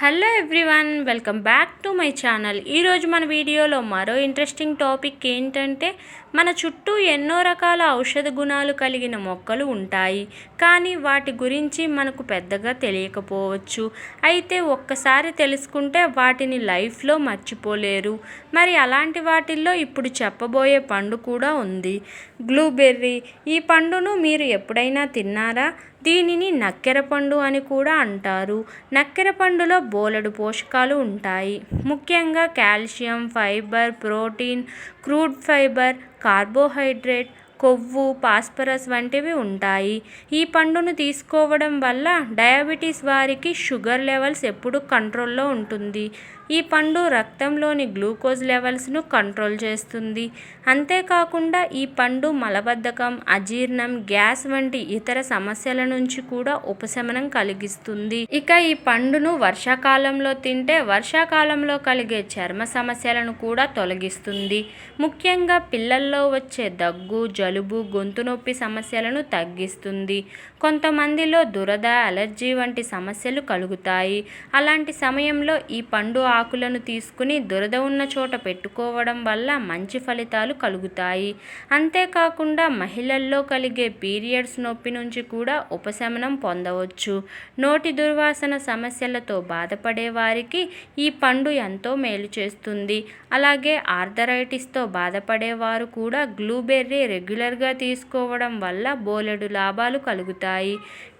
Hello everyone welcome back to my channel. ఈరోజు మన వీడియోలో మరో ఇంట్రెస్టింగ్ టాపిక్ ఏంటంటే మన చుట్టూ ఎన్నో రకాల ఔషధ గుణాలు కలిగిన మొక్కలు ఉంటాయి. కానీ వాటి గురించి మనకు పెద్దగా తెలియకపోవచ్చు. అయితే ఒక్కసారి తెలుసుకుంటే వాటిని లైఫ్లో మర్చిపోలేరు. మరి అలాంటి వాటిల్లో ఇప్పుడు చెప్పబోయే పండు కూడా ఉంది. బ్లూబెర్రీ. ఈ పండును మీరు ఎప్పుడైనా తిన్నారా? దీనిని నక్కెర పండు అని కూడా అంటారు. నక్కెర పండులో బోలెడు పోషకాలు ఉంటాయి. ముఖ్యంగా calcium fibre protein crude fibre carbohydrate కొవ్వు పాస్పరస్ వంటివి ఉంటాయి. ఈ పండును తీసుకోవడం వల్ల డయాబెటీస్ వారికి షుగర్ లెవెల్స్ ఎప్పుడు కంట్రోల్లో ఉంటుంది. ఈ పండు రక్తంలోని గ్లూకోజ్ లెవెల్స్ను కంట్రోల్ చేస్తుంది. అంతేకాకుండా ఈ పండు మలబద్ధకం అజీర్ణం గ్యాస్ వంటి ఇతర సమస్యల నుంచి కూడా ఉపశమనం కలిగిస్తుంది. ఇక ఈ పండును వర్షాకాలంలో తింటే వర్షాకాలంలో కలిగే చర్మ సమస్యలను కూడా తొలగిస్తుంది. ముఖ్యంగా పిల్లల్లో వచ్చే దగ్గు జలుబు గొంతు నొప్పి సమస్యలను తగ్గిస్తుంది. కొంతమందిలో దురద అలర్జీ వంటి సమస్యలు కలుగుతాయి. అలాంటి సమయంలో ఈ పండు ఆకులను తీసుకుని దురద ఉన్న చోట పెట్టుకోవడం వల్ల మంచి ఫలితాలు కలుగుతాయి. అంతేకాకుండా మహిళల్లో కలిగే పీరియడ్స్ నొప్పి నుంచి కూడా ఉపశమనం పొందవచ్చు. నోటి దుర్వాసన సమస్యలతో బాధపడే వారికి ఈ పండు ఎంతో మేలు చేస్తుంది. అలాగే ఆర్థరైటిస్తో బాధపడేవారు కూడా గ్లూబెర్రీ రెగ్యులర్గా తీసుకోవడం వల్ల బోలెడు లాభాలు కలుగుతాయి.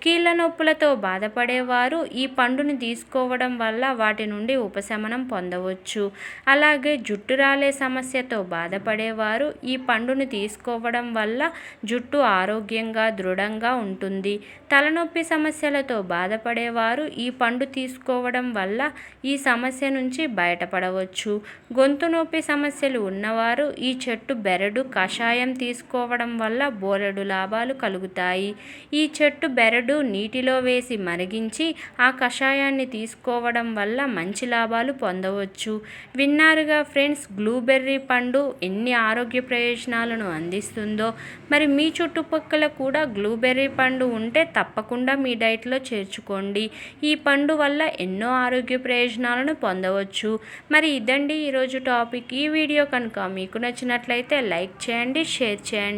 కీళ్ళ నొప్పులతో బాధపడేవారు ఈ పండును తీసుకోవడం వల్ల వాటి నుండి ఉపశమనం పొందవచ్చు. అలాగే జుట్టు రాలే సమస్యతో బాధపడేవారు ఈ పండును తీసుకోవడం వల్ల జుట్టు ఆరోగ్యంగా దృఢంగా ఉంటుంది. తలనొప్పి సమస్యలతో బాధపడేవారు ఈ పండు తీసుకోవడం వల్ల ఈ సమస్య నుంచి బయటపడవచ్చు. గొంతు నొప్పి సమస్యలు ఉన్నవారు ఈ చెట్టు బెరడు కషాయం తీసుకోవడం వల్ల బోలెడు లాభాలు కలుగుతాయి. ఈ చెట్టు బెరడు నీటిలో వేసి మరిగించి ఆ కషాయాన్ని తీసుకోవడం వల్ల మంచి లాభాలు పొందవచ్చు. విన్నారుగా ఫ్రెండ్స్ బ్లూబెర్రీ పండు ఎన్ని ఆరోగ్య ప్రయోజనాలను అందిస్తుందో. మరి మీ చుట్టుపక్కల కూడా బ్లూబెర్రీ పండు ఉంటే తప్పకుండా మీ డైట్లో చేర్చుకోండి. ఈ పండు వల్ల ఎన్నో ఆరోగ్య ప్రయోజనాలను పొందవచ్చు. మరి ఇదండి ఈరోజు టాపిక్. ఈ వీడియో కనుక మీకు నచ్చినట్లయితే లైక్ చేయండి షేర్ చేయండి.